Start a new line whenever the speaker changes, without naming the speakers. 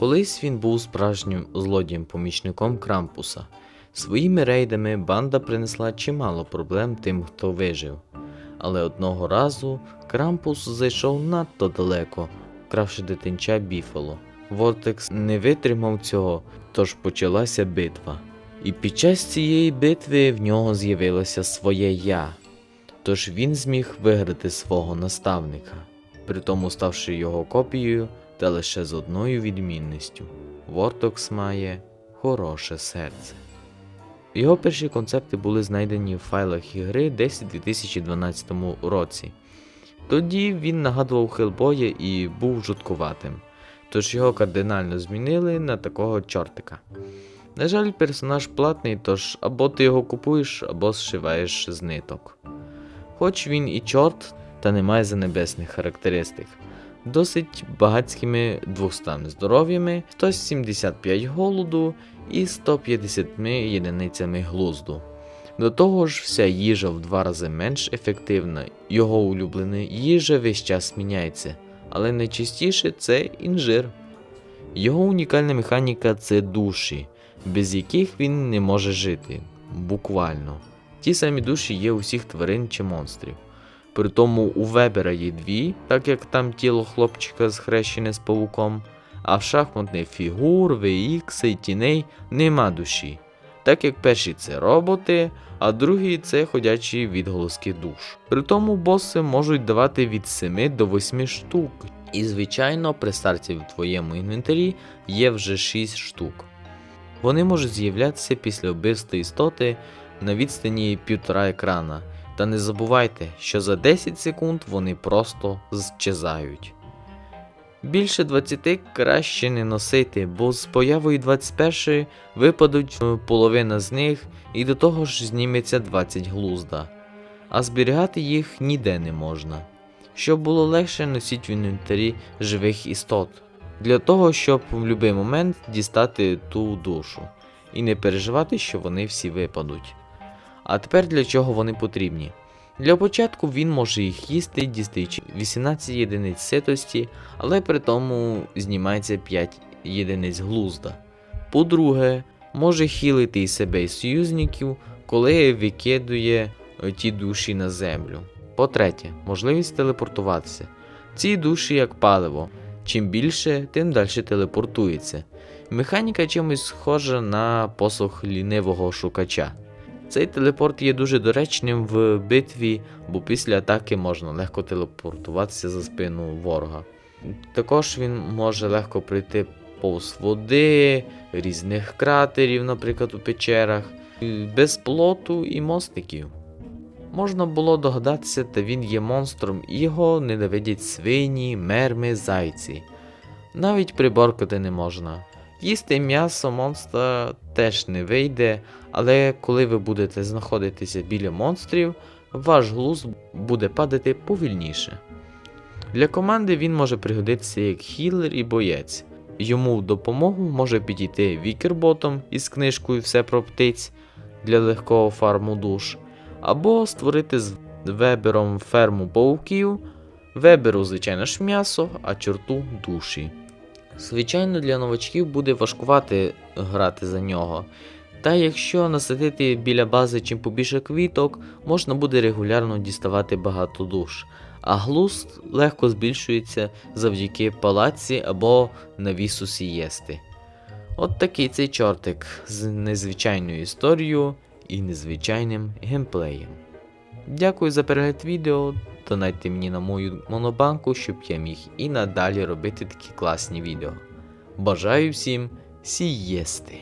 Колись він був справжнім злодієм-помічником Крампуса. Своїми рейдами банда принесла чимало проблем тим, хто вижив. Але одного разу Крампус зайшов надто далеко, вкравши дитинча Біфало. Вортекс не витримав цього, тож почалася битва. І під час цієї битви в нього з'явилося своє я. Тож він зміг виграти свого наставника, при тому ставши його копією та лише з одною відмінністю. Вортокс має хороше серце. Його перші концепти були знайдені в файлах ігри десь у 2012 році. Тоді він нагадував Хелбоя і був жуткуватим, тож його кардинально змінили на такого чортика. На жаль, персонаж платний, тож або ти його купуєш, або зшиваєш з ниток. Хоч він і чорт, та не має занебесних характеристик. Досить багатськими 200 здоров'ями, 175 голоду і 150 єдиницями глузду. До того ж, вся їжа в два рази менш ефективна, його улюблена їжа весь час міняється, але найчастіше це інжир. Його унікальна механіка це душі, без яких він не може жити. Буквально. Ті самі душі є у всіх тварин чи монстрів. Притому у Вебера є дві, так як там тіло хлопчика схрещене з павуком, а в шахматних фігур, VX і тіней нема душі. Так як перші це роботи, а другі це ходячі відголоски душ. Притому боси можуть давати від 7 до 8 штук. І звичайно, при старті в твоєму інвентарі є вже 6 штук. Вони можуть з'являтися після вбивства істоти на відстані півтора екрана. Та не забувайте, що за 10 секунд вони просто зчезають. Більше 20 краще не носити, бо з появою 21 випадуть е, половина з них і до того ж зніметься 20 глузда, а зберігати їх ніде не можна. Щоб було легше носіть в інвентарі живих істот, для того, щоб в будь-який момент дістати ту душу і не переживати, що вони всі випадуть. А тепер для чого вони потрібні? Для початку він може їх їсти, дістаючи 18 єдиниць ситості, але при тому знімається 5 єдиниць глузда. По-друге, може хілити і себе і союзників, коли викидує е, ті душі на землю. По-третє, можливість телепортуватися. Ці душі як паливо. Чим більше, тим далі телепортується. Механіка чимось схожа на посох лінивого шукача. Цей телепорт є дуже доречним в битві, бо після атаки можна легко телепортуватися за спину ворога. Також він може легко пройти повз води, різних кратерів, наприклад, у печерах, без плоту і мостиків. Можна було догадатися, та він є монстром, його ненавидять свині, мерми, зайці. Навіть приборкати не можна. Їсти м'ясо монстра теж не вийде, але коли ви будете знаходитися біля монстрів, ваш глузд буде падати повільніше. Для команди він може пригодитися як хілер і боєць. Йому в допомогу може підійти вікерботом із книжкою Все про птиць для легкого фарму душ, або створити з вебером ферму пауків, веберу, звичайно ж, м'ясо, а чорту душі. Звичайно, для новачків буде важкувати грати за нього. Та якщо насадити біля бази чим побільше квіток, можна буде регулярно діставати багато душ, а глузд легко збільшується завдяки палаці або навісу сієсти. От такий цей чортик з незвичайною історією і незвичайним геймплеєм. Дякую за перегляд відео. Донайте мені на мою монобанку, щоб я міг і надалі робити такі класні відео. Бажаю всім сієсти!